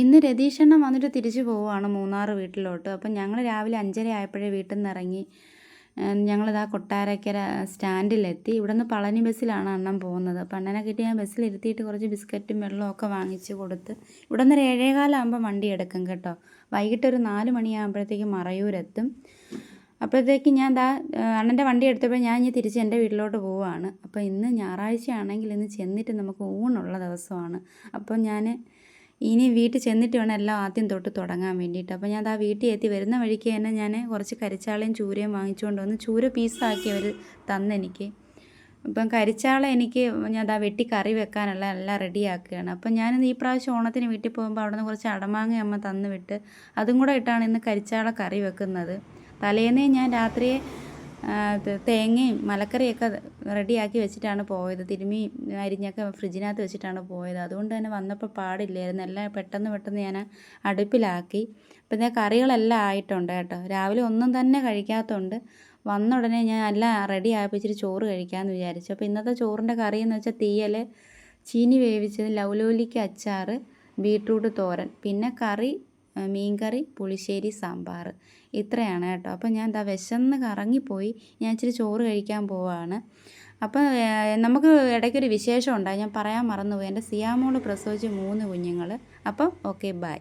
ഇന്ന് രതീഷണ്ണൻ വന്നിട്ട് തിരിച്ചു പോവുകയാണ് മൂന്നാർ വീട്ടിലോട്ട്. അപ്പം ഞങ്ങൾ രാവിലെ അഞ്ചര ആയപ്പോഴേ വീട്ടിൽ നിന്ന് ഇറങ്ങി ഞങ്ങളിതാ കൊട്ടാരക്കര സ്റ്റാൻഡിലെത്തി. ഇവിടെ നിന്ന് പളനി ബസ്സിലാണ് അണ്ണൻ പോകുന്നത്. അപ്പം അണ്ണനെ കിട്ടി ഞാൻ ബസ്സിൽ ഇരുത്തിയിട്ട് കുറച്ച് ബിസ്ക്കറ്റും വെള്ളവും ഒക്കെ വാങ്ങിച്ച് കൊടുത്ത് ഇവിടെ നിന്ന് ഏഴേകാലാകുമ്പോൾ വണ്ടി എടുക്കും കേട്ടോ. വൈകിട്ട് ഒരു നാല് മണിയാകുമ്പോഴത്തേക്ക് മറയൂരെത്തും. അപ്പോഴത്തേക്ക് ഞാൻ ദാ അണ്ണന്റെ വണ്ടി എടുത്തപ്പോൾ ഞാൻ ഇനി തിരിച്ച് എന്റെ വീട്ടിലോട്ട് പോവുകയാണ്. അപ്പോൾ ഇന്ന് ഞായറാഴ്ച ആണെങ്കിൽ ഇന്ന് ചെന്നിട്ട് നമുക്ക് ഊണുള്ള ദിവസമാണ്. അപ്പോൾ ഞാൻ ഇനി വീട്ടിൽ ചെന്നിട്ട് വേണം എല്ലാം ആദ്യം തൊട്ട് തുടങ്ങാൻ വേണ്ടിയിട്ട്. അപ്പോൾ ഞാൻ ആ വീട്ടിൽ എത്തി വരുന്ന വഴിക്ക് തന്നെ ഞാൻ കുറച്ച് കരിച്ചാളയും ചൂരയും വാങ്ങിച്ചുകൊണ്ട് വന്ന് ചൂര പീസാക്കി അവർ തന്നെനിക്ക് ഇപ്പം കരിച്ചാള എനിക്ക് ഞാൻ അതാ വെട്ടി കറി വെക്കാനുള്ള എല്ലാം റെഡിയാക്കുകയാണ് അപ്പം ഞാനിന്ന് ഈ പ്രാവശ്യം ഓണത്തിന് വീട്ടിൽ പോകുമ്പോൾ അവിടെ നിന്ന് കുറച്ച് അടമാങ്ങ അമ്മ തന്നു വിട്ട് അതും കൂടെ ഇട്ടാണ് ഇന്ന് കരിച്ചാള കറി വെക്കുന്നത്. തലേന്നേ ഞാൻ രാത്രിയെ തേങ്ങയും മലക്കറിയൊക്കെ റെഡിയാക്കി വെച്ചിട്ടാണ് പോയത്. തിരുമ്മി അരിഞ്ഞൊക്കെ ഫ്രിഡ്ജിനകത്ത് വെച്ചിട്ടാണ് പോയത്. അതുകൊണ്ട് തന്നെ വന്നപ്പോൾ പാടില്ലായിരുന്നു. എല്ലാം പെട്ടെന്ന് പെട്ടെന്ന് ഞാൻ അടുപ്പിലാക്കി. അപ്പം ഞാൻ കറികളെല്ലാം ആയിട്ടുണ്ട് കേട്ടോ. രാവിലെ ഒന്നും തന്നെ കഴിക്കാത്തതുകൊണ്ട് വന്ന ഉടനെ ഞാൻ എല്ലാം റെഡി ആയപ്പോൾ ഇച്ചിരി ചോറ് കഴിക്കാമെന്ന് വിചാരിച്ചു. അപ്പോൾ ഇന്നത്തെ ചോറിന്റെ കറി എന്ന് വെച്ചാൽ തീയൽ ചീനി വേവിച്ചത് ലൗലോലിക്ക അച്ചാർ ബീട്രൂട്ട് തോരൻ. പിന്നെ കറി മീൻകറി പുളിശ്ശേരി സാമ്പാർ ഇത്രയാണ് കേട്ടോ. അപ്പോൾ ഞാൻ എന്താ വിശന്ന് കറങ്ങിപ്പോയി. ഞാൻ ഇച്ചിരി ചോറ് കഴിക്കാൻ പോവാണ്. അപ്പോൾ നമുക്ക് ഇടയ്ക്കൊരു വിശേഷം ഉണ്ടായി. ഞാൻ പറയാൻ മറന്നുപോയി. എന്റെ സിയാമോൾ പ്രസവിച്ച് മൂന്ന് കുഞ്ഞുങ്ങൾ അപ്പം ഓക്കെ ബൈ.